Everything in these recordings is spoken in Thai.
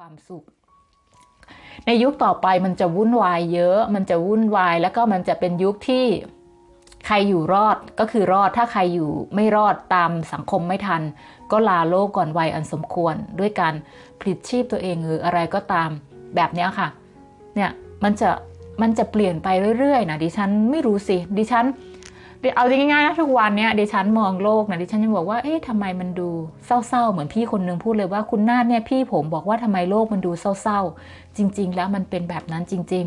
ความสุข ในยุคต่อไปมันจะวุ่นวายเยอะ มันจะวุ่นวายแล้วก็มันจะเป็นยุคที่ใครอยู่รอดก็คือรอดถ้าใครอยู่ไม่รอดตามสังคมไม่ทัน ก็ลาโลกก่อนวัยอันสมควร ด้วยการผลิตชีพตัวเองหรืออะไรก็ตามแบบนี้ค่ะเนี่ยมันจะมันจะเปลี่ยนไปเรื่อยๆนะดิฉันไม่รู้สิดิฉัน เอาง่ายๆนะทุกวันเนี้ยดิฉันมองโลกนะดิฉันยังบอกว่าเอ๊ะทำไมมันดูเศร้าๆเหมือนพี่คนนึงพูดเลยว่าคุณนาฏเนี่ยพี่ผมบอกว่าทำไมโลกมันดูเศร้าๆ จริง ๆ แล้วมันเป็นแบบนั้นจริง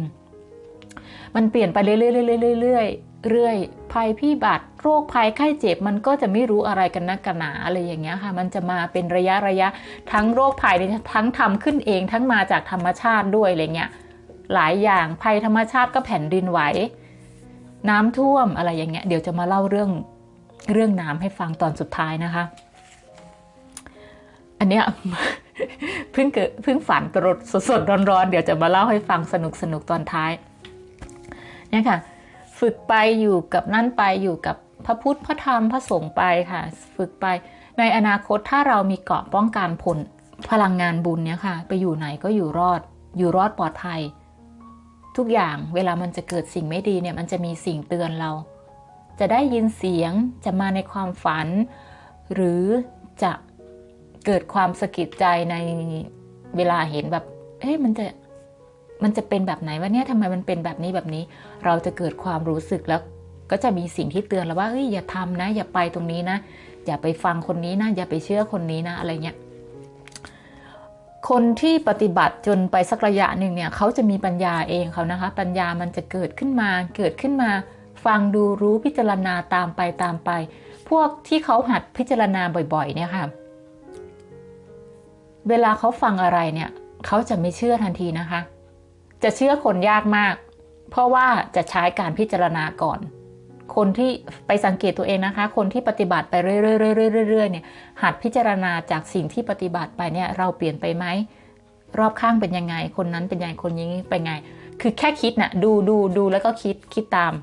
ๆ มันเปลี่ยนไปเรื่อยๆเรื่อยๆเรื่อยๆภัยพิบัติโรคภัยไข้เจ็บมันก็จะไม่รู้อะไรกันนักกันหนาอะไรอย่างเงี้ยค่ะ มันจะมาเป็นระยะระยะทั้งโรคภัยทั้งทำขึ้นเองทั้งมาจากธรรมชาติด้วยอะไรเงี้ยหลายอย่างภัยธรรมชาติก็แผ่นดินไหว น้ำท่วมอะไรอย่างเงี้ยเดี๋ยวจะมาเล่าเรื่องเรื่องน้ำให้ฟังตอนสุดท้ายนะคะ อันเนี้ยเพิ่งเกิดเพิ่งฝันตรดสดๆร้อนๆเดี๋ยวจะมาเล่าให้ฟังสนุกสนุกตอนท้ายเนี่ยค่ะ ฝึกไปอยู่กับนั่นไปอยู่กับพระพุทธพระธรรมพระสงฆ์ไปค่ะ ฝึกไปในอนาคตถ้าเรามีเกราะป้องกันผลพลังงานบุญเนี่ยค่ะ ไปอยู่ไหนก็อยู่รอด อยู่รอดปลอดภัย ทุกอย่างเวลามันจะเกิดสิ่งไม่ดีเนี่ยมันจะมีสิ่งเตือนเรา จะได้ยินเสียงจะมาในความฝัน หรือจะเกิดความสะกิดใจในเวลาเห็นแบบเฮ้ยมันจะมันจะเป็นแบบไหนวะเนี่ยทำไมมันเป็นแบบนี้แบบนี้ เราจะเกิดความรู้สึกแล้ว ก็จะมีสิ่งที่เตือนเราว่าเฮ้ยอย่าทำนะ อย่าไปตรงนี้นะ อย่าไปฟังคนนี้นะ อย่าไปเชื่อคนนี้นะอะไรเงี้ย คนที่ปฏิบัติจนไปสักระยะหนึ่งเนี่ยเขาจะมีปัญญาเองเขานะคะ ปัญญามันจะเกิดขึ้นมา เกิดขึ้นมา ฟังดูรู้พิจารณาตามไปตามไป พวกที่เขาหัดพิจารณาบ่อยๆ เนี่ยค่ะเวลาเขาฟังอะไรเนี่ย เขาจะไม่เชื่อทันทีนะคะ จะเชื่อคนยากมาก เพราะว่าจะใช้การพิจารณาก่อน คนที่ไปสังเกตตัวเองนะคะ คนที่ปฏิบัติไปเรื่อยๆๆๆเนี่ยหัดพิจารณาจากสิ่งที่ปฏิบัติไปเนี่ยเราเปลี่ยนไปไหมรอบข้างเป็นยังไง คนนั้นเป็นยังไงคนนี้เป็นไง คือแค่คิดนะ่ะดูดูดูแล้วก็คิดคิดตาม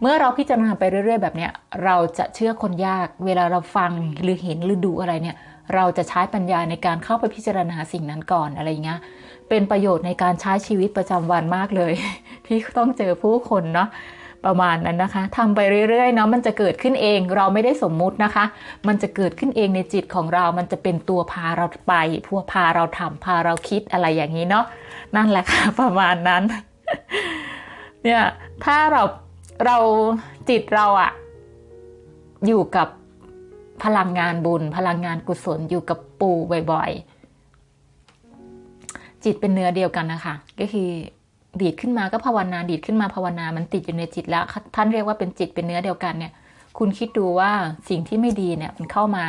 เมื่อเราพิจารณาไปเรื่อย ๆ แบบเนี้ยเราจะเชื่อคนยาก เวลาเราฟังหรือเห็นหรือดูอะไรเนี่ยเราจะใช้ปัญญาในการเข้าไปพิจารณาสิ่งนั้นก่อนอะไรอย่างเงี้ยเป็นประโยชน์ในการใช้ชีวิตประจำวันมากเลย ที่ต้องเจอผู้คนเนาะ ประมาณนั้นนะคะทำไปเรื่อยๆเนาะมันจะเกิดขึ้นเองเราไม่ได้สมมุตินะคะ มันจะเกิดขึ้นเองในจิตของเรา มันจะเป็นตัวพาเราไปพวพาเราทำพาเราคิดอะไรอย่างนี้เนาะนั่นแหละค่ะประมาณนั้นเนี่ยถ้าเราเราจิตเราอะอยู่กับพลังงานบุญ พลังงานกุศลอยู่กับปู่บ่อยๆ จิตเป็นเนื้อเดียวกันนะคะ ก็คือ ดีดขึ้นมาก็ภาวนาดีดขึ้นมาภาวนามันติดอยู่ในจิตแล้ว ท่านเรียกว่าเป็นจิตเป็นเนื้อเดียวกันเนี่ย คุณคิดดูว่าสิ่งที่ไม่ดีเนี่ยมันเข้ามา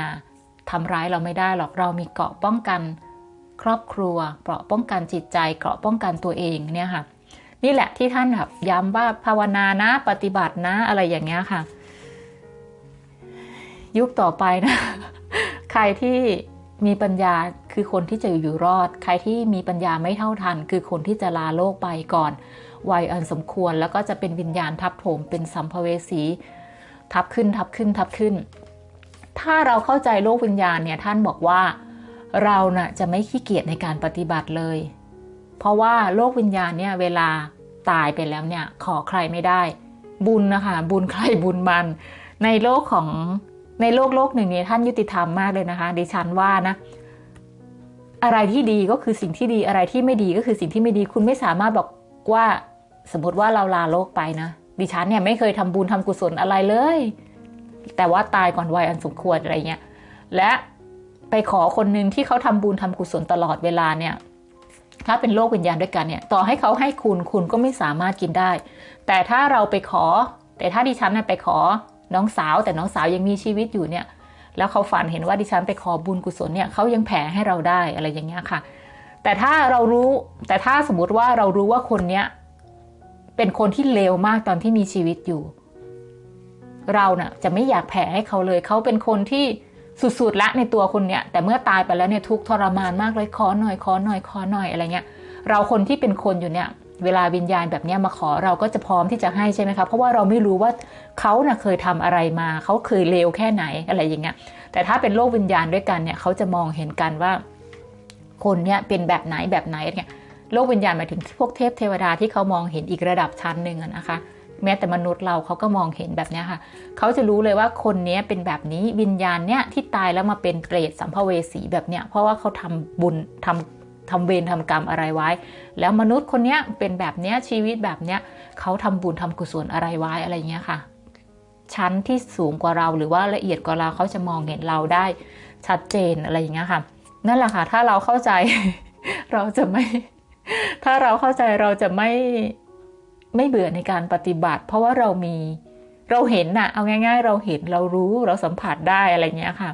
ทำร้ายเราไม่ได้หรอกเรามีเกราะป้องกัน ครอบครัวเกราะป้องกันจิตใจเกราะป้องกันตัวเองเนี่ยค่ะ นี่แหละที่ท่านแบบย้ำว่าภาวนานะปฏิบัตินะอะไรอย่างเงี้ยค่ะ ยุคต่อไปนะ ใครที่ มีปัญญาคือคนที่จะอยู่รอด ใครที่มีปัญญาไม่เท่าทัน คือคนที่จะลาโลกไปก่อนวัยอันสมควรแล้วก็จะเป็นวิญญาณทับถมเป็นสัมภเวสีทับขึ้นทับขึ้นทับขึ้น ถ้าเราเข้าใจโลกวิญญาณเนี่ยท่านบอกว่าเราน่ะจะไม่ขี้เกียจในการปฏิบัติเลย เพราะว่าโลกวิญญาณเนี่ยเวลาตายไปแล้วเนี่ยขอใครไม่ได้ บุญนะคะบุญใครบุญมัน ในโลกของ ในโลกโลกหนึ่งนี้ท่านยุติธรรมมากเลยนะคะดิฉันว่านะ อะไรที่ดีก็คือสิ่งที่ดีอะไรที่ไม่ดีก็คือสิ่งที่ไม่ดี คุณไม่สามารถบอกว่าสมมติว่าเราลาโลกไปนะ ดิฉันเนี่ยไม่เคยทำบุญทำกุศลอะไรเลย แต่ว่าตายก่อนวัยอันสมควรอะไรเงี้ยและไปขอคนหนึ่งที่เขาทำบุญทำกุศลตลอดเวลาเนี่ยถ้าเป็นโลกวิญญาณด้วยกันเนี่ย ต่อให้เขาให้คุณคุณก็ไม่สามารถกินได้ แต่ถ้าเราไปขอ แต่ถ้าดิฉันเนี่ยไปขอ น้องสาวแต่น้องสาวยังมีชีวิตอยู่เนี่ย แล้วเขาฝันเห็นว่าดิฉันไปขอบุญกุศลเนี่ยเขายังแผ่ให้เราได้อะไรอย่างเงี้ยค่ะ แต่ถ้าเรารู้แต่ถ้าสมมติว่าเรารู้ว่าคนเนี้ยเป็นคนที่เลวมากตอนที่มีชีวิตอยู่ เราเน่ะจะไม่อยากแผ่ให้เขาเลยเขาเป็นคนที่สุดๆละในตัวคนเนี้ยแต่เมื่อตายไปแล้วเนี่ยทุกทรมานมากเลยขอหน่อยขอหน่อยขอหน่อยอะไรเงี้ย เราคนที่เป็นคนอยู่เนี่ย เวลาวิญญาณแบบนี้มาขอเราก็จะพร้อมที่จะให้ใช่ไหมคะเพราะว่าเราไม่รู้ว่าเขาน่ะเคยทำอะไรมาเขาเคยเลวแค่ไหนอะไรอย่างเงี้ยแต่ถ้าเป็นโลกวิญญาณด้วยกันเนี่ยเขาจะมองเห็นกันว่า คนเนี่ยเป็นแบบไหนแบบไหนเนี่ยโลกวิญญาณหมายถึงพวกเทพเทวดาที่เขามองเห็นอีกระดับชั้นหนึ่งนะคะแม้แต่มนุษย์เราเขาก็มองเห็นแบบนี้ค่ะ เขาจะรู้เลยว่าคนนี้เป็นแบบนี้วิญญาณเนี้ยที่ตายแล้วมาเป็นเปรตสัมภเวสีแบบเนี้ยเพราะว่าเขาทำบุญทำ ทำเวรทำกรรมอะไรไว้ แล้วมนุษย์คนเนี้ยเป็นแบบเนี้ยชีวิตแบบเนี้ยเขาทำบุญทำกุศลอะไรไว้อะไรเงี้ยค่ะชั้นที่สูงกว่าเราหรือว่าละเอียดกว่าเราเขาจะมองเห็นเราได้ชัดเจนอะไรอย่างเงี้ยค่ะ นั่นแหละค่ะ ถ้าเราเข้าใจ เราจะไม่ ถ้าเราเข้าใจเราจะไม่ไม่เบื่อในการปฏิบัติ เพราะว่าเรามีเราเห็นน่ะ เอาง่าย ๆ เราเห็นเรารู้เราสัมผัสได้อะไรเงี้ยค่ะ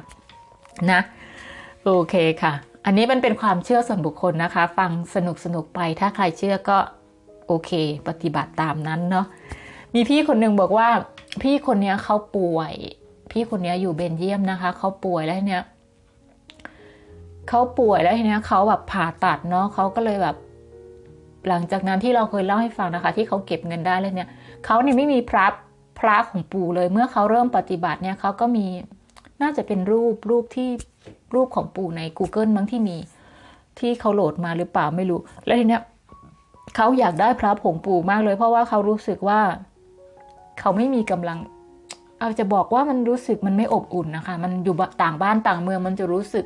นะ โอเคค่ะ อันนี้มันเป็นความเชื่อส่วนบุคคลนะคะ ฟังสนุกสนุกไป ถ้าใครเชื่อก็โอเค ปฏิบัติตามนั้นเนาะมีพี่คนหนึ่งบอกว่า พี่คนนี้เขาป่วย พี่คนนี้อยู่เบนเยียมนะคะเขาป่วยแล้วเนี้ยเขาป่วยแล้วทีเนี้ยเขาแบบผ่าตัดเนาะเขาก็เลยแบบ หลังจากนั้นที่เราเคยเล่าให้ฟังนะคะ ที่เขาเก็บเงินได้เลยเนี่ยเขาเนี่ยไม่มีพระพระของปู่เลย เมื่อเขาเริ่มปฏิบัติเนี่ยเขาก็มีน่าจะเป็นรูปรูปที่ รูปของปู่ใน Google มั้งที่มี ที่เขาโหลดมาหรือเปล่าไม่รู้ แล้วทีเนี้ยเขาอยากได้พระผงปู่มากเลย เพราะว่าเขารู้สึกว่า เขาไม่มีกำลัง เอาจะบอกว่ามันรู้สึกมันไม่อบอุ่นนะคะ มันอยู่ต่างบ้านต่างเมืองมันจะรู้สึก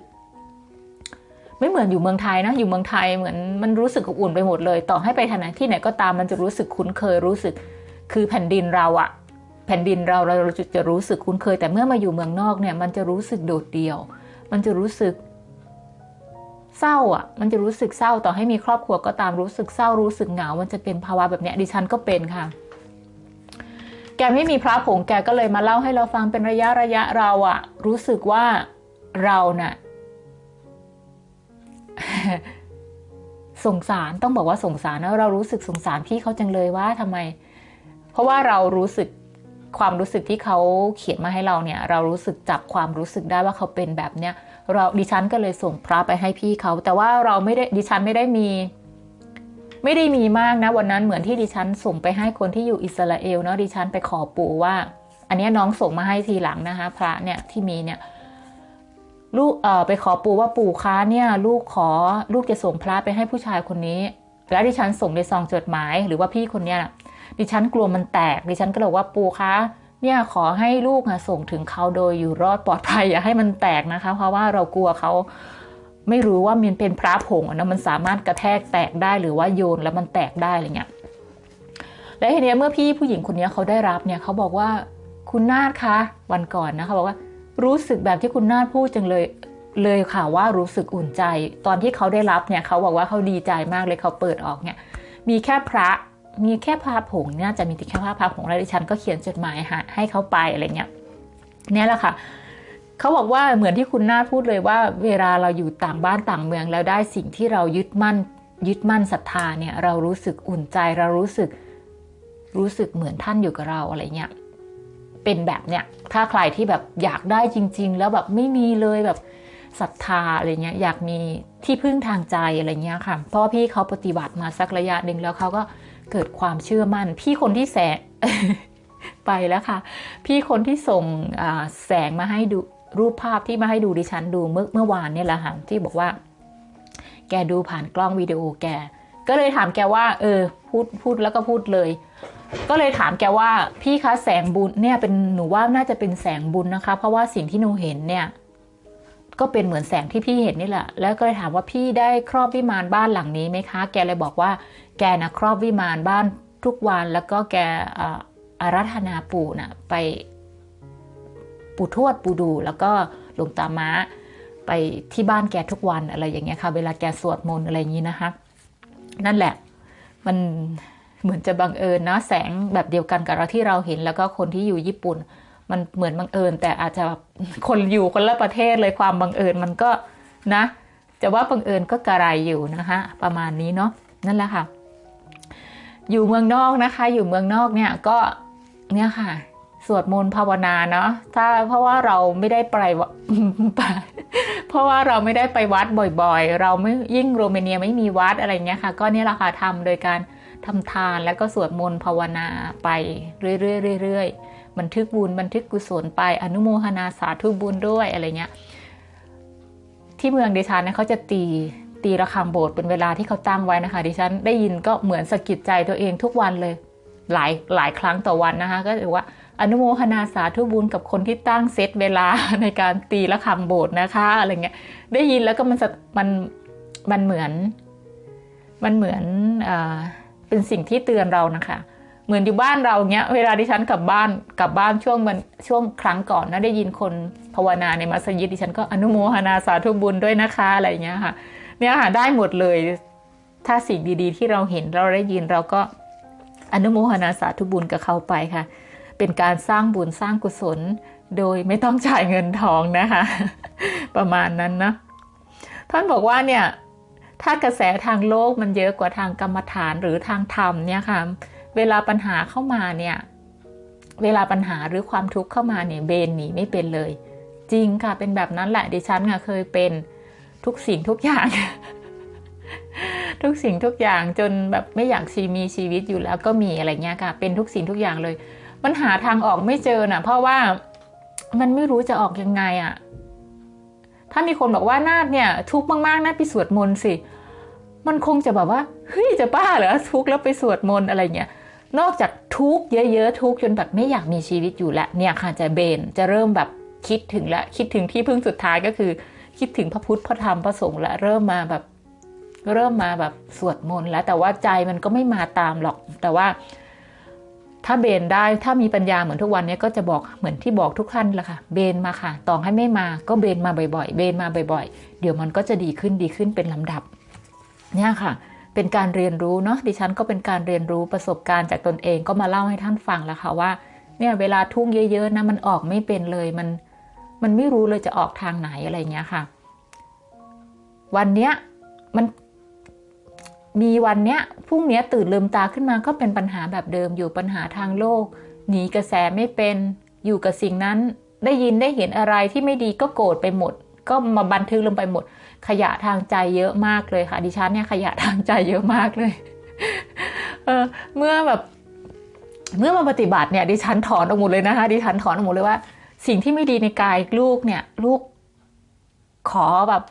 ไม่เหมือนอยู่เมืองไทยนะ อยู่เมืองไทยเหมือนมันรู้สึกอบอุ่นไปหมดเลย ต่อให้ไปทางไหนที่ไหนก็ตามมันจะรู้สึกคุ้นเคยรู้สึก คือแผ่นดินเราอะแผ่นดินเราเราจะรู้สึกคุ้นเคย แต่เมื่อมาอยู่เมืองนอกเนี่ย มันจะรู้สึกโดดเดี่ยว มันจะรู้สึกเศร้าอะ มันจะรู้สึกเศร้าต่อให้มีครอบครัวก็ตามรู้สึกเศร้ารู้สึกเหงา มันจะเป็นภาวะแบบเนี้ยดิฉันก็เป็นค่ะ แกไม่มีพระผงแกก็เลยมาเล่าให้เราฟังเป็นระยะระยะเราอะรู้สึกว่าเราน่ะสงสารต้องบอกว่าสงสารนะเรารู้สึกสงสารพี่เขาจังเลยว่าทำไม เพราะว่าเรารู้สึก ความรู้สึกที่เขาเขียนมาให้เราเนี่ย เรารู้สึกจับความรู้สึกได้ว่าเขาเป็นแบบเนี้ยเราดิฉันก็เลยส่งพระไปให้พี่เขา แต่ว่าเราไม่ได้ดิฉันไม่ได้มี ไม่ได้มีมากนะ วันนั้นเหมือนที่ดิฉันส่งไปให้คนที่อยู่อิสราเอลเนาะดิฉันไปขอปู่ว่า อันนี้น้องส่งมาให้ทีหลังนะคะ พระเนี่ยที่มีเนี่ยลูกเอ่อไปขอปู่ว่าปู่คะเนี่ย ลูกขอลูกจะส่งพระไปให้ผู้ชายคนนี้ แล้วดิฉันส่งในซองจดหมาย หรือว่าพี่คนเนี้ย ดิฉันกลัวมันแตก ดิฉันก็เลยว่าปู่คะเนี่ยขอให้ลูกส่งถึงเขาโดยอยู่รอดปลอดภัยอย่าให้มันแตกนะคะ เพราะว่าเรากลัวเขาไม่รู้ว่ามันเป็นพระผงนะมันสามารถกระแทกแตกได้หรือว่าโยนแล้วมันแตกได้อะไรเงี้ยและทีนี้เมื่อพี่ผู้หญิงคนนี้เขาได้รับเนี่ยเขาบอกว่าคุณนาฏคะวันก่อนนะเขาบอกว่ารู้สึกแบบที่คุณนาฏพูดจังเลยเลยค่ะว่ารู้สึกอุ่นใจ ตอนที่เขาได้รับเนี่ยเขาบอกว่าเขาดีใจมากเลยเขาเปิดออกเนี่ยมีแค่พระ มีแค่พระผงน่าจะมีแค่พระพระผงแล้วดิฉันก็เขียนจดหมายหาให้เขาไปอะไรเงี้ยเนี่ยแหละค่ะเขาบอกว่าเหมือนที่คุณนาพูดเลยว่า เวลาเราอยู่ต่างบ้านต่างเมืองแล้วได้สิ่งที่เรายึดมั่นยึดมั่นศรัทธาเนี่ยเรารู้สึกอุ่นใจเรารู้สึกรู้สึกเหมือนท่านอยู่กับเราอะไรเงี้ยเป็นแบบเนี้ยถ้าใครที่แบบอยากได้จริง ๆ แล้วแบบไม่มีเลยแบบศรัทธาอะไรเงี้ยอยากมีที่พึ่งทางใจอะไรเงี้ยค่ะเพราะพี่เขาปฏิบัติมาสักระยะหนึ่งแล้วเขาก็ เกิดความเชื่อมั่น พี่คนที่แสงไปแล้วค่ะ พี่คนที่ส่งแสงมาให้ดูรูปภาพที่มาให้ดูดิฉันดูเมื่อเมื่อวานเนี่ยแหละค่ะที่บอกว่า แกดูผ่านกล้องวิดีโอแก ก็เลยถามแกว่า เออ พูดพูดแล้วก็พูดเลย ก็เลยถามแกว่า พี่คะแสงบุญเนี่ยเป็นหนูว่าน่าจะเป็นแสงบุญนะคะ เพราะว่าสิ่งที่หนูเห็นเนี่ย ก็เป็นเหมือนแสงที่พี่เห็นนี่แหละ แล้วก็เลยถามว่าพี่ได้ครอบวิมานบ้านหลังนี้ไหมคะ แกเลยบอกว่า แกนะครอบวิมานบ้านทุกวัน แล้วก็แกอารัธนาปู่นะ่ะไปปู่ทวดปู่ดู แล้วก็หลวงตาม้าไปที่บ้านแกทุกวันอะไรอย่างเงี้ยค่ะ เวลาแกสวดมนต์อะไรอย่างนี้นะคะ นั่นแหละ มันเหมือนจะบังเอิญนะแสงแบบเดียวกันกับเราที่เราเห็น แล้วก็คนที่อยู่ญี่ปุ่น มันเหมือนบังเอิญ แต่อาจจะคนอยู่คนละประเทศเลยความบังเอิญมันก็นะจะว่าบังเอิญก็กระไรอยู่นะคะประมาณนี้เนาะนั่นแหละค่ะ อยู่เมืองนอกนะคะ อยู่เมืองนอกเนี่ยก็เนี่ยค่ะ สวดมนต์ภาวนาเนาะถ้าเพราะว่าเราไม่ได้ไปเพราะว่าเราไม่ได้ไปวัดบ่อยๆ เราไม่ยิ่งโรมาเนียไม่มีวัดอะไรเงี้ยค่ะ ก็เนี่ยแหละค่ะทำโดยการทำทานแล้วก็สวดมนต์ภาวนาไปเรื่อยๆ บันทึกบุญบันทึกกุศลไปอนุโมทนาสาธุบุญด้วยอะไรเงี้ย ที่เมืองดิฉันเนี่ยเขาจะตีตีระฆังโบสถ์เป็นเวลาที่เขาตั้งไว้นะคะ ดิฉันได้ยินก็เหมือนสะกิดใจตัวเองทุกวันเลยหลายหลายครั้งต่อวันนะคะ ก็ถือว่าอนุโมทนาสาธุบุญกับคนที่ตั้งเซตเวลาในการตีระฆังโบสถ์นะคะอะไรเงี้ยได้ยินแล้วก็มันมันมันเหมือน มันเหมือนอเป็นสิ่งที่เตือนเรานะคะ เหมือนอยู่บ้านเราเนี้ย เวลาดิฉันกลับบ้านกลับบ้านช่วงมันช่วงครั้งก่อนนะได้ยินคนภาวนาในมัสยิดดิฉันก็อนุโมทนาสาธุบุญด้วยนะคะอะไรอย่างเงี้ยค่ะ เนี่ยค่ะได้หมดเลย ถ้าสิ่งดี ๆ ที่เราเห็นเราได้ยินเราก็อนุโมทนาสาธุบุญกับเขาไปค่ะ เป็นการสร้างบุญสร้างกุศล โดยไม่ต้องจ่ายเงินทองนะคะ ประมาณนั้นนะท่านบอกว่าเนี่ยถ้ากระแสทางโลกมันเยอะกว่าทางกรรมฐานหรือทางธรรมเนี่ยค่ะ เวลาปัญหาเข้ามาเนี่ย เวลาปัญหาหรือความทุกข์เข้ามาเนี่ยเบนหนีไม่เป็นเลย จริงค่ะเป็นแบบนั้นแหละดิฉันค่ะเคยเป็นทุกสิ่งทุกอย่าง ทุกสิ่งทุกอย่างจนแบบไม่อยากชีมีชีวิตอยู่แล้วก็มีอะไรเงี้ยค่ะ เป็นทุกสิ่งทุกอย่างเลย มันหาทางออกไม่เจอน่ะ เพราะว่ามันไม่รู้จะออกยังไงอะ่ะ ถ้ามีคนบอกว่านาดเนี่ย ทุกข์มากๆนะไปสวดมนต์สิ มันคงจะแบบว่าเฮ้ยจะบ้าเหรอทุกข์แล้วไปสวดมนต์อะไรเงี้ย นอกจากทุกเยอะๆทุกจนแบบไม่อยากมีชีวิตอยู่แล้วเนี่ยค่ะจะเบนจะเริ่มแบบคิดถึงแล้วคิดถึงที่พึ่งสุดท้ายก็คือ คิดถึงพระพุทธพระธรรมพระสงฆ์และเริ่มมาแบบเริ่มมาแบบสวดมนต์แล้ว แต่ว่าใจมันก็ไม่มาตามหรอก แต่ว่า ถ้าเบนได้ถ้ามีปัญญาเหมือนทุกวันนี้ก็จะบอกเหมือนที่บอกทุกท่านละค่ะ เบนมาค่ะต่อให้ไม่มาก็เบนมาบ่อยๆ เบนมาบ่อย ๆ เดี๋ยวมันก็จะดีขึ้นดีขึ้นเป็นลำดับ เนี่ยค่ะ เป็นการเรียนรู้เนาะดิฉันก็เป็นการเรียนรู้ประสบการณ์จากตนเองก็มาเล่าให้ท่านฟังแล้วค่ะว่าเนี่ยเวลาทุ่งเยอะๆนะมันออกไม่เป็นเลยมันมันไม่รู้เลยจะออกทางไหนอะไรเงี้ยค่ะ วันเนี้ยมันมีวันเนี้ยพรุ่งเนี้ยตื่นลืมตาขึ้นมาก็เป็นปัญหาแบบเดิมอยู่ปัญหาทางโลก หนีกระแสไม่เป็นอยู่กับสิ่งนั้น ได้ยินได้เห็นอะไรที่ไม่ดีก็โกรธไปหมด ก็มาบันทึกลงไปหมด ขยะทางใจเยอะมากเลยค่ะ ดิฉันเนี่ยขยะทางใจเยอะมากเลยเออเมื่อแบบ เมื่อมาปฏิบัติเนี่ย ดิฉันถอนออกหมดเลยนะคะ ดิฉันถอนออกหมดเลยว่า สิ่งที่ไม่ดีในกายลูกเนี่ย ลูกขอแบบ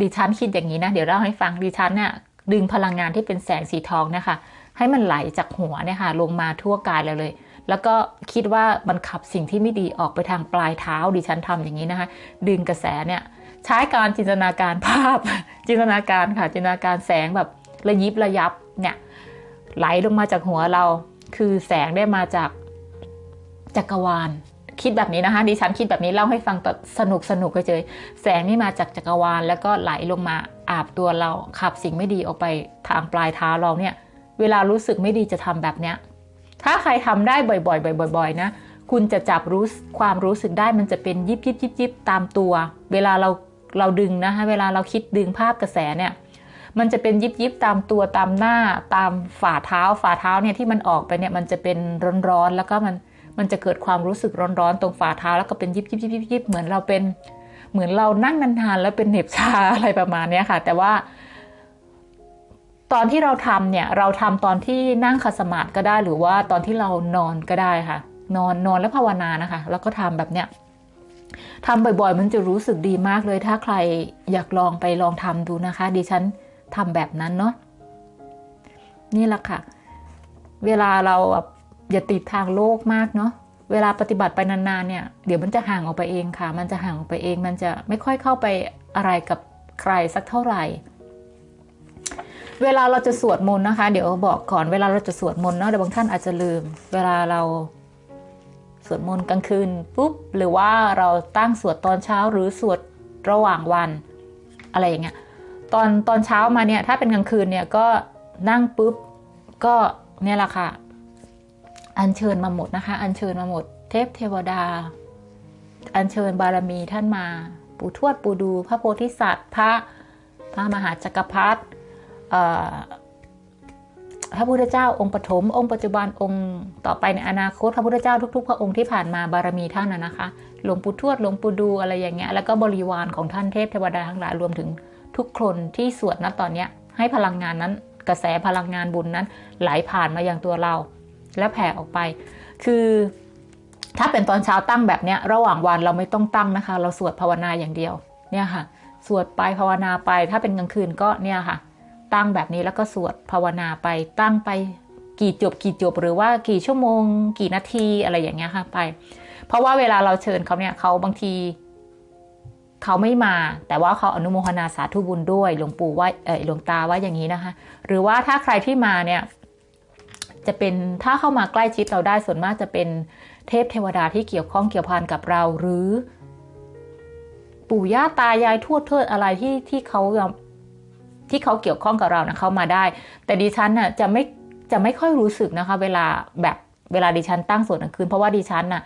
ดิฉันคิดอย่างนี้นะเดี๋ยวเล่าให้ฟังดิฉันเนี่ยดึงพลังงานที่เป็นแสงสีทองนี่ยค่ะให้มันไหลจากหัวเนี่ยค่ะลงมาทั่วกายเราเลย แล้วก็คิดว่ามันขับสิ่งที่ไม่ดีออกไปทางปลายเท้า ดิฉันทำอย่างนี้นะคะ ดึงกระแสเนี่ย ใช้การจินตนาการภาพ จินตนาการค่ะ จินตนาการแสงแบบระยิบระยับเนี่ยไหลลงมาจากหัวเรา คือแสงได้มาจากจักรวาล คิดแบบนี้นะคะดิฉันคิดแบบนี้เล่าให้ฟังแต่สนุกสนุกเฉยแสงนี่มาจากจักรวาล แล้วก็ไหลลงมาอาบตัวเราขับสิ่งไม่ดีออกไปทางปลายเท้าเราเนี่ย เวลารู้สึกไม่ดีจะทำแบบเนี้ยถ้าใครทำได้บ่อยๆ บ่อย ๆ นะ คุณจะจับรู้ความรู้สึกได้มันจะเป็นยิบยิบยิบยิบตามตัว เวลาเรา เราดึงนะคะเวลาเราคิดดึงภาพกระแสเนี่ยมันจะเป็นยิบยิบตามตัวตามหน้าตามฝ่าเท้า ฝ่าเท้าเนี่ยที่มันออกไปเนี่ยมันจะเป็นร้อนๆแล้วก็มันมันจะเกิดความรู้สึกร้อนๆตรงฝ่าเท้า แล้วก็เป็นยิบยิบยิบยิบยิบเหมือนเราเป็นเหมือนเรานั่งนานๆแล้วเป็นเหน็บชาอะไรประมาณนี้ค่ะ แต่ว่า ตอนที่เราทำเนี่ยเราทำตอนที่นั่งคัสมาธิก็ได้ หรือว่าตอนที่เรานอนก็ได้ค่ะ นอนนอนแล้วภาวนานะคะ แล้วก็ทำแบบเนี้ย ทำบ่อยๆ มันจะรู้สึกดีมากเลย ถ้าใครอยากลองไปลองทำดูนะคะ ดิฉันทำแบบนั้นเนาะนี่แหละค่ะ เวลาเราอย่าติดทางโลกมากเนาะเวลาปฏิบัติไปนานๆเนี่ยเดี๋ยวมันจะห่างออกไปเองค่ะ มันจะห่างออกไปเอง มันจะไม่ค่อยเข้าไปอะไรกับใครสักเท่าไหร่ เวลาเราจะสวดมนต์นะคะ เดี๋ยวบอกก่อนเวลาเราจะสวดมนต์เนาะเดี๋ยวบางท่านอาจจะลืม เวลาเรา วดมนต์กลางคืนปุ๊บหรือว่าเราตั้งสวดตอนเช้าหรือสวดระหว่างวัน อะไรอย่างเงี้ยตอนตอนเช้ามาเนี่ยถ้าเป็นกลางคืนเนี่ยก็นั่งปุ๊บก็เนี่ยแหละค่ะ อัญเชิญมาหมดนะคะ อัญเชิญมาหมด เทพเทวดา อัญเชิญบารมีท่านมา ปู่ทวดปู่ดู พระโพธิสัตว์ พระพระมหาจักรพรรดิ พระพุทธเจ้าองค์ปฐมองค์ปัจจุบันองค์ต่อไปในอนาคต พระพุทธเจ้าทุก ๆ พระองค์ที่ผ่านมาบารมีท่านนะนะคะ หลวงปู่ทวดหลวงปู่ดูอะไรอย่างเงี้ยแล้วก็บริวารของท่านเทพเทวดาทั้งหลายรวมถึงทุกคนที่สวดณตอนเนี้ยให้พลังงานนั้นกระแสพลังงานบุญนั้น ไหลผ่านมาอย่างตัวเรา และแผ่ออกไป คือถ้าเป็นตอนเช้าตั้งแบบเนี้ยระหว่างวันเราไม่ต้องตั้งนะคะ เราสวดภาวนาอย่างเดียวเนี่ยค่ะ สวดไปภาวนาไป ถ้าเป็นกลางคืนก็เนี่ยค่ะ ตั้งแบบนี้แล้วก็สวดภาวนาไปตั้งไปกี่จบกี่จบหรือว่ากี่ชั่วโมง กี่นาทีอะไรอย่างเงี้ยค่ะไป เพราะว่าเวลาเราเชิญเขาเนี่ยเขาบางทีเขาไม่มา แต่ว่าเขาอนุโมทนาสาธุบุญด้วยหลวงปู่ว่าเออหลวงตาว่าอย่างนี้นะคะ หรือว่าถ้าใครที่มาเนี่ยจะเป็นถ้าเข้ามาใกล้ชิดเราได้ส่วนมากจะเป็นเทพเทวดาที่เกี่ยวข้องเกี่ยวพันกับเราหรือ ปู่ย่าตายายทวดเทิดอะไรที่ที่เขา ที่เขาเกี่ยวข้องกับเรานะเข้ามาได้ แต่ดิฉันน่ะจะไม่จะไม่ค่อยรู้สึกนะคะ เวลาแบบเวลาดิฉันตั้งสวดกลางคืน เพราะว่าดิฉันน่ะ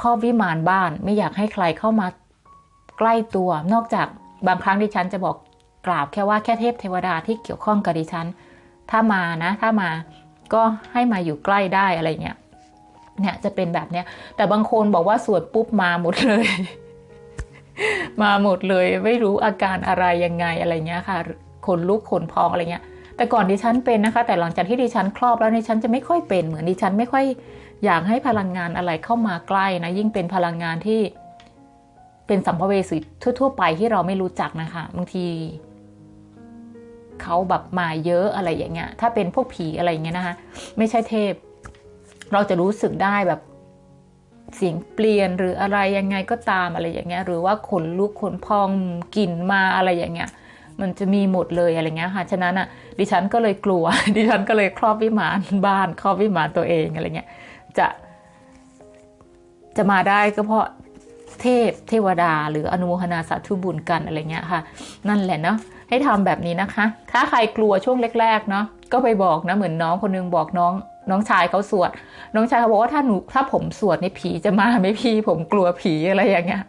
ครอบวิมานบ้านไม่อยากให้ใครเข้ามาใกล้ตัว นอกจากบางครั้งดิฉันจะบอกกราบแค่ว่าแค่เทพเทวดาที่เกี่ยวข้องกับดิฉัน ถ้ามานะ ถ้ามาก็ให้มาอยู่ใกล้ได้อะไรเงี้ยเนี่ยจะเป็นแบบเนี้ยแต่บางคนบอกว่าสวดปุ๊บมาหมดเลย มาหมดเลย ไม่รู้อาการอะไรยังไงอะไรเงี้ยค่ะขนลุกขนพองอะไรเงี้ย แต่ก่อนดิฉันเป็นนะคะ แต่หลังจากที่ดิฉันครอบแล้วดิฉันจะไม่ค่อยเป็นเหมือนดิฉันไม่ค่อยอยากให้พลังงานอะไรเข้ามาใกล้นะยิ่งเป็นพลังงานที่เป็นสัมภเวสีทั่ว ๆ ไปที่เราไม่รู้จักนะคะบางทีเขาแบบมาเยอะอะไรอย่างเงี้ย ถ้าเป็นพวกผีอะไรอย่างเงี้ยนะคะ ไม่ใช่เทพ เราจะรู้สึกได้แบบ เสียงเปลี่ยนหรืออะไรยังไงก็ตามอะไรอย่างเงี้ยหรือว่าขนลุกขนพองกลิ่นมาอะไรอย่างเงี้ยมันจะมีหมดเลยอะไรเงี้ยค่ะฉะนั้นอะดิฉันก็เลยกลัว ดิฉันก็เลยครอบวิมานบ้านครอบวิมานตัวเองอะไรเงี้ยจะจะมาได้ก็เพราะเทพเทวดา หรืออนุโมทนาสาธุบุญกันอะไรเงี้ยค่ะ นั่นแหละเนาะให้ทำแบบนี้นะคะ ถ้าใครกลัวช่วงแรกๆเนาะก็ไปบอกนะเหมือนน้องคนนึงบอกน้อง น้องชายเขาสวด น้องชายเขาบอกว่าถ้าหนูถ้าผมสวดนี่ผีจะมาไหมพี่ผมกลัวผีอะไรอย่างเงี้ย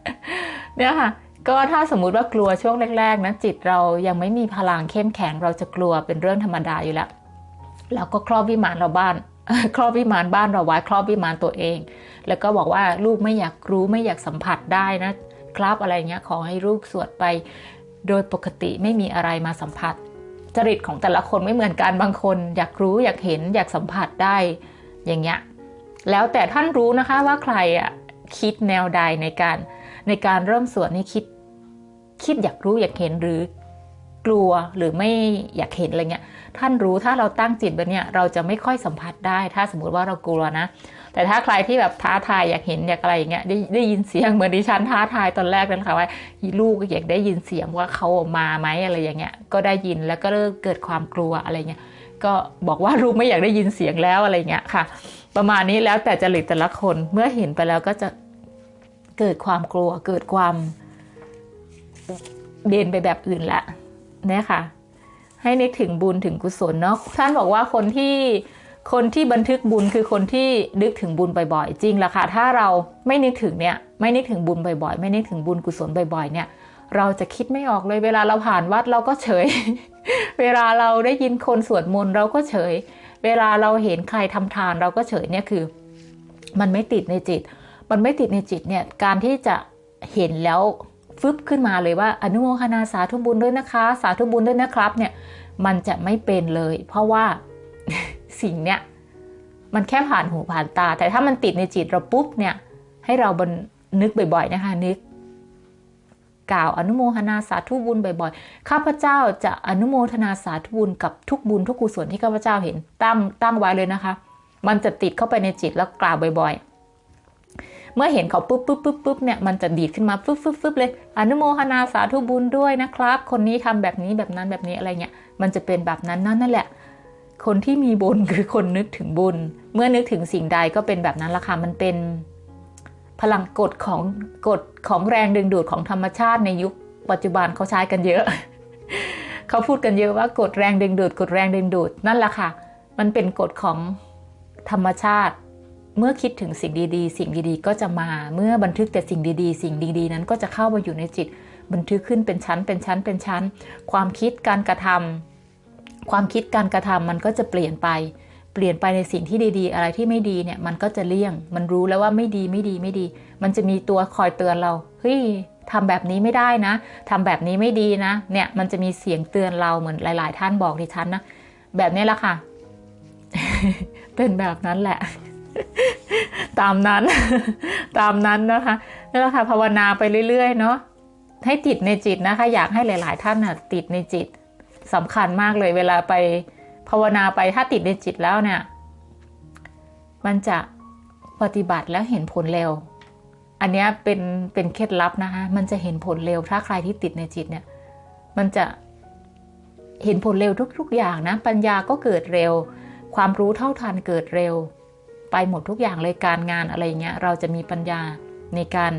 เนี่ยค่ะ ก็ถ้าสมมุติว่ากลัวช่วงแรกๆนะจิตเรายังไม่มีพลังเข้มแข็งเราจะกลัวเป็นเรื่องธรรมดาอยู่แล้วแล้วก็ครอบวิมานเราบ้านครอบวิมานบ้านเราไว้ครอบวิมานตัวเอง แล้วก็บอกว่าลูกไม่อยากรู้ไม่อยากสัมผัสได้นะครับอะไรเงี้ยขอให้ลูกสวดไป โดยปกติไม่มีอะไรมาสัมผัส จริตของแต่ละคนไม่เหมือนกันบางคน อยากรู้อยากเห็นอยากสัมผัสได้อย่างเงี้ยแล้วแต่ท่านรู้นะคะว่าใครอะคิดแนวใดในการในการเริ่มสวดนี่คิดคิดอยากรู้อยากเห็นหรือกลัวหรือไม่อยากเห็นอะไรเงี้ยท่านรู้ถ้าเราตั้งจิตแบบเนี้ยเราจะไม่ค่อยสัมผัสได้ ถ้าสมมติว่าเรากลัวนะ แต่ถ้าใครที่แบบท้าทายอยากเห็นอยากอะไรอย่างเงี้ยได้ได้ยินเสียงเหมือนดิฉันท้าทายตอนแรกนั่นค่ะว่าลูกอยากได้ยินเสียงว่าเขามาไหมอะไรอย่างเงี้ยก็ได้ยินแล้วก็เริ่มเกิดความกลัวอะไรเงี้ยก็บอกว่าลูกไม่อยากได้ยินเสียงแล้วอะไรเงี้ยค่ะ ประมาณนี้แล้วแต่จริตแต่ละคนเมื่อเห็นไปแล้วก็จะเกิดความกลัวเกิดความเบนไปแบบอื่นละเนี่ยค่ะ ให้นึกถึงบุญถึงกุศลเนาะท่านบอกว่าคนที่ คนที่บันทึกบุญคือคนที่นึกถึงบุญบ่อยๆ จริงละค่ะ ถ้าเราไม่นึกถึงเนี่ย ไม่นึกถึงบุญบ่อยๆ ไม่นึกถึงบุญกุศลบ่อยๆ เนี่ย เราจะคิดไม่ออกเลย เวลาเราผ่านวัดเราก็เฉย เวลาเราได้ยินคนสวดมนต์เราก็เฉย เวลาเราเห็นใครทำทานเราก็เฉยเนี่ยคือ มันไม่ติดในจิต มันไม่ติดในจิตเนี่ย การที่จะเห็นแล้วฟึบขึ้นมาเลยว่าอนุโมทนาสาธุบุญด้วยนะคะ สาธุบุญด้วยนะครับ เนี่ย มันจะไม่เป็นเลย เพราะว่า สิ่งเนี้ยมันแค่ผ่านหูผ่านตา แต่ถ้ามันติดในจิตเราปุ๊บเนี่ยให้เราบนนึกบ่อยๆนะคะนึกกล่าวอนุโมทนาสาธุบุญบ่อยๆ ข้าพเจ้าจะอนุโมทนาสาธุบุญกับทุกบุญทุกกุศลที่ข้าพเจ้าเห็นตั้งตั้งไว้เลยนะคะ มันจะติดเข้าไปในจิตแล้วกล่าวบ่อย ๆ เมื่อเห็นเขาปุ๊บปุ๊บปุ๊บปุ๊บเนี่ยมันจะดีดขึ้นมาปุ๊บปุ๊บปุ๊บเลย อนุโมทนาสาธุบุญด้วยนะครับ คนนี้ทำแบบนี้แบบนั้นแบบนี้อะไรเงี้ยมันจะเป็นแบบนั้นนั่นนั่นแหละ คนที่มีบุญคือคนนึกถึงบุญ เมื่อนึกถึงสิ่งใดก็เป็นแบบนั้นละค่ะมันเป็นพลังกฎของกฎของแรงดึงดูดของธรรมชาติในยุคปัจจุบันเขาใช้กันเยอะ เขาพูดกันเยอะว่ากฎแรงดึงดูดกฎแรงดึงดูดนั่นแหละค่ะ มันเป็นกฎของธรรมชาติ เมื่อคิดถึงสิ่งดีๆ สิ่งดีๆ ก็จะมา เมื่อบันทึกแต่สิ่งดีๆ สิ่งดีๆ นั้นก็จะเข้ามาอยู่ในจิต บันทึกขึ้นเป็นชั้นเป็นชั้นเป็นชั้น ความคิดการกระทำ ความคิดการกระทำมันก็จะเปลี่ยนไป เปลี่ยนไปในสิ่งที่ดีๆ อะไรที่ไม่ดีเนี่ยมันก็จะเลี่ยง มันรู้แล้วว่าไม่ดีไม่ดีไม่ดี มันจะมีตัวคอยเตือนเราเฮ้ยทำแบบนี้ไม่ได้นะทำแบบนี้ไม่ดีนะ เนี่ยมันจะมีเสียงเตือนเราเหมือนหลาย ๆ ท่านบอกดิฉันนะแบบนี้แหละค่ะ เป็นแบบนั้นแหละ ตามนั้น ตามนั้นนะคะนั่นแหละค่ะภาวนาไปเรื่อย ๆ เนาะให้ติดในจิตนะคะ อยากให้หลาย ๆ ท่านน่ะติดในจิต สำคัญมากเลยเวลาไปภาวนาไปถ้าติดในจิตแล้วเนี่ย มันจะปฏิบัติแล้วเห็นผลเร็ว อันนี้เป็นเป็นเคล็ดลับนะคะ มันจะเห็นผลเร็ว ถ้าใครที่ติดในจิตเนี่ย มันจะเห็นผลเร็วทุก ๆ อย่างนะ ปัญญาก็เกิดเร็ว ความรู้เท่าทันเกิดเร็ว ไปหมดทุกอย่างเลยการงานอะไรเงี้ย เราจะมีปัญญาในการ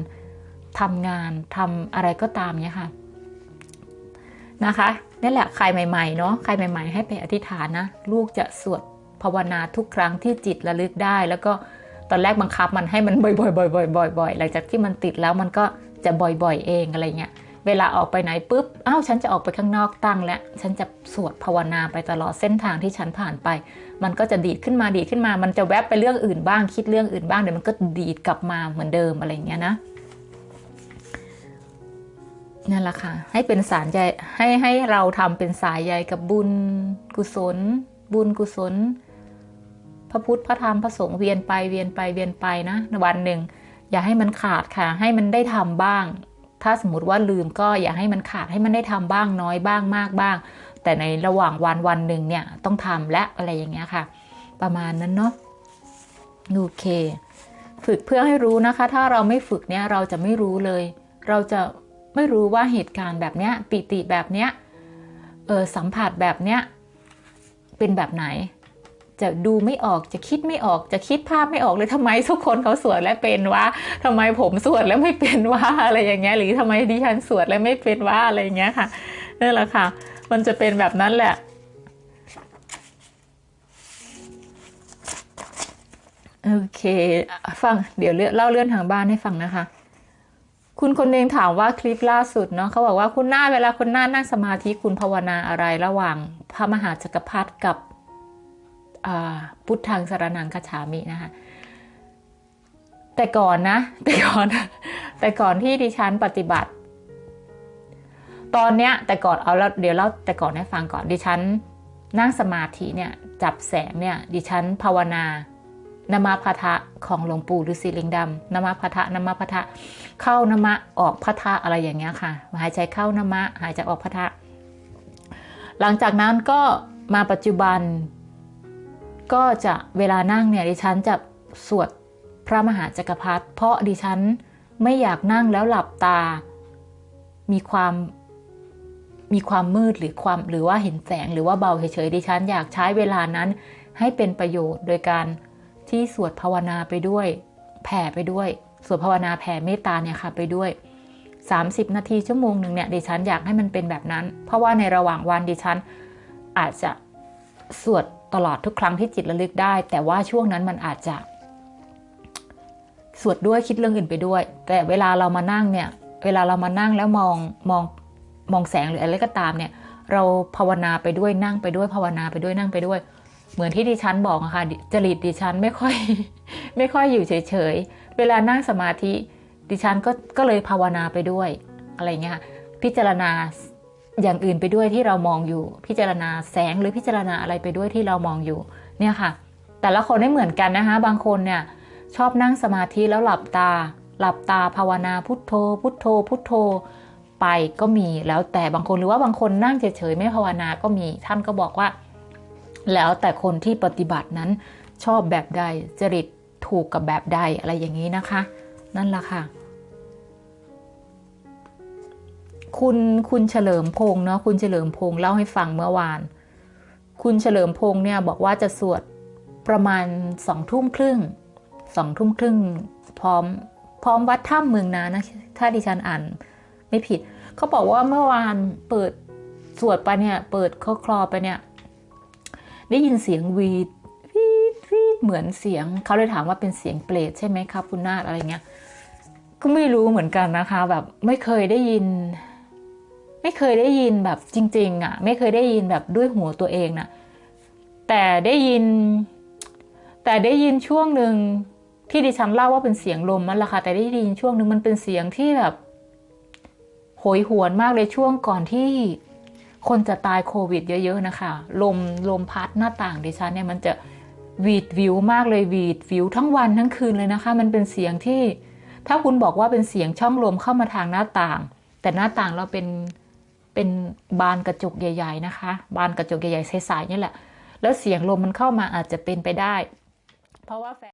ทำงานทำอะไรก็ตามเนี้ยค่ะ นะคะนี่แหละใครใหม่ๆเนาะใครใหม่ ๆ ให้ไปอธิษฐานนะลูกจะสวดภาวนาทุกครั้งที่จิตระลึกได้ แล้วก็ตอนแรกบังคับมันให้มันบ่อยๆบ่อยๆบ่อยๆหลังจากที่มันติดแล้วมันก็จะบ่อยๆเองอะไรเงี้ยเวลาออกไปไหนปุ๊บอ้าวฉันจะออกไปข้างนอกตั้งแล้วฉันจะสวดภาวนาไปตลอดเส้นทางที่ฉันผ่านไป มันก็จะดีดขึ้นมาดีดขึ้นมา มันจะแวบไปเรื่องอื่นบ้างคิดเรื่องอื่นบ้างเดี๋ยวมันก็ดีดกลับมาเหมือนเดิมอะไรเงี้ยนะ นั่นแหละค่ะ ให้เป็นสารใยให้ให้เราทำเป็นสายใยกับบุญกุศล บุญกุศล พระพุทธพระธรรมพระสงฆ์เวียนไปเวียนไปเวียนไปนะวันหนึ่ง อย่าให้มันขาดค่ะ ให้มันได้ทำบ้าง ถ้าสมมติว่าลืมก็อย่าให้มันขาดให้มันได้ทำบ้างน้อยบ้างมากบ้าง แต่ในระหว่างวันวันหนึ่งเนี่ยต้องทำและอะไรอย่างเงี้ยค่ะ ประมาณนั้นเนาะโอเค ฝึกเพื่อให้รู้นะคะ ถ้าเราไม่ฝึกเนี่ยเราจะไม่รู้เลย เราจะ ไม่รู้ว่าเหตุการณ์แบบเนี้ยปิติแบบเนี้ยเออสัมผัสแบบเนี้ยเป็นแบบไหน จะดูไม่ออกจะคิดไม่ออกจะคิดภาพไม่ออกเลยทำไมทุกคนเขาสวดแล้วเป็นวะทำไมผมสวดแล้วไม่เป็นวะอะไรอย่างเงี้ยหรือทำไมดิฉันสวดแล้วไม่เป็นวะอะไรอย่างเงี้ยค่ะนั่นแหละค่ะ มันจะเป็นแบบนั้นแหละโอเค ฟัง เดี๋ยวเล่าเรื่องทางบ้านให้ฟังนะคะ คุณคนหนึ่งถามว่าคลิปล่าสุดเนาะเขาบอกว่าคุณหน้าเวลาคุณหน้านั่งสมาธิคุณภาวนาอะไรระหว่างพระมหาจักรพรรดิกับพุทธังสารนังคาฉามินะคะแต่ก่อนนะ แต่ก่อน แต่ก่อนที่ดิฉันปฏิบัติ ตอนเนี้ย แต่ก่อนเอาแล้วเดี๋ยวเล่าแต่ก่อนให้ฟังก่อนดิฉันนั่งสมาธิเนี่ย จับแสงเนี่ย ดิฉันภาวนา นมาพทะของหลวงปู่ฤาษีลิงดำนมาพทะนมาพทะ เข้านมะออกพทะอะไรอย่างเงี้ยค่ะ หายใจเข้านมะ หายใจออกพทะ หลังจากนั้นก็มาปัจจุบัน ก็จะเวลานั่งเนี่ยดิฉันจะสวดพระมหาจักรพรรดิเพราะดิฉันไม่อยากนั่งแล้วหลับตา มีความมีความมืดหรือความหรือว่าเห็นแสงหรือว่าเบาเฉยๆดิฉันอยากใช้เวลานั้นให้เป็นประโยชน์โดยการ ที่สวดภาวนาไปด้วย แผ่ไปด้วย สวดภาวนาแผ่เมตตาเนี่ยค่ะไปด้วย 30 นาทีชั่วโมงหนึ่งเนี่ยดิฉันอยากให้มันเป็นแบบนั้น เพราะว่าในระหว่างวันดิฉันอาจจะสวดตลอดทุกครั้งที่จิตระลึกได้ แต่ว่าช่วงนั้นมันอาจจะ สวดด้วยคิดเรื่องอื่นไปด้วย แต่เวลาเรามานั่งเนี่ย เวลาเรามานั่งแล้วมองมองมองแสงหรืออะไรก็ตามเนี่ย เราภาวนาไปด้วยนั่งไปด้วยภาวนาไปด้วยนั่งไปด้วย เหมือนที่ดิฉันบอกอะค่ะจริตดิฉันไม่ค่อย ไม่ค่อยอยู่เฉยๆ เวลานั่งสมาธิ ดิฉันก็ก็เลยภาวนาไปด้วยอะไรเงี้ยพิจารณาอย่างอื่นไปด้วยที่เรามองอยู่ พิจารณาแสงหรือพิจารณาอะไรไปด้วยที่เรามองอยู่เนี่ยค่ะ แต่ละคนไม่เหมือนกันนะคะบางคนเนี่ยชอบนั่งสมาธิแล้วหลับตา หลับตาภาวนาพุทโธ พุทโธ พุทโธไปก็มีแล้วแต่บางคนหรือว่าบางคนนั่งเฉยๆไม่ภาวนาก็มี ท่านก็บอกว่า แล้วแต่คนที่ปฏิบัตินั้นชอบแบบใดจริตถูกกับแบบใดอะไรอย่างนี้นะคะ นั่นละค่ะ คุณคุณเฉลิมพงษ์เนาะคุณเฉลิมพงษ์เล่าให้ฟังเมื่อวาน คุณเฉลิมพงษ์เนี่ยบอกว่าจะสวดประมาณสองทุ่มครึ่งสองทุ่มครึ่งพร้อมพร้อมวัดถ้ำเมืองนานะ ถ้าดิฉันอ่านไม่ผิด เขาบอกว่าเมื่อวานเปิดสวดไปเนี่ย เปิดข้อคลอไปเนี่ย ได้ยินเสียงวีดวีดวีดเหมือนเสียง เขาเลยถามว่าเป็นเสียงเปรตใช่ไหมครับคุณนาฏอะไรเงี้ย ก็ไม่รู้เหมือนกันนะคะ แบบไม่เคยได้ยิน ไม่เคยได้ยินแบบจริง ๆ อะ ไม่เคยได้ยินแบบด้วยหัวตัวเองนะแต่ได้ยิน แต่ได้ยินช่วงหนึ่งที่ดิฉันเล่าว่าเป็นเสียงลมนั่นแหละค่ะแต่ได้ยินช่วงหนึ่งมันเป็นเสียงที่แบบโหยหวนมากเลยช่วงก่อนที่ คนจะตายโควิด เยอะๆนะคะ ลมลมพัดหน้าต่างดิฉันเนี่ยมันจะวีดวิวมากเลยวีดวิวทั้งวันทั้งคืนเลยนะคะ มันเป็นเสียงที่ ถ้าคุณบอกว่าเป็นเสียงช่องลมเข้ามาทางหน้าต่าง แต่หน้าต่างเราเป็นเป็นบานกระจกใหญ่ ๆ นะคะ บานกระจกใหญ่ๆใสๆนี่แหละ แล้วเสียงลมมันเข้ามาอาจจะเป็นไปได้ เพราะว่าแฟ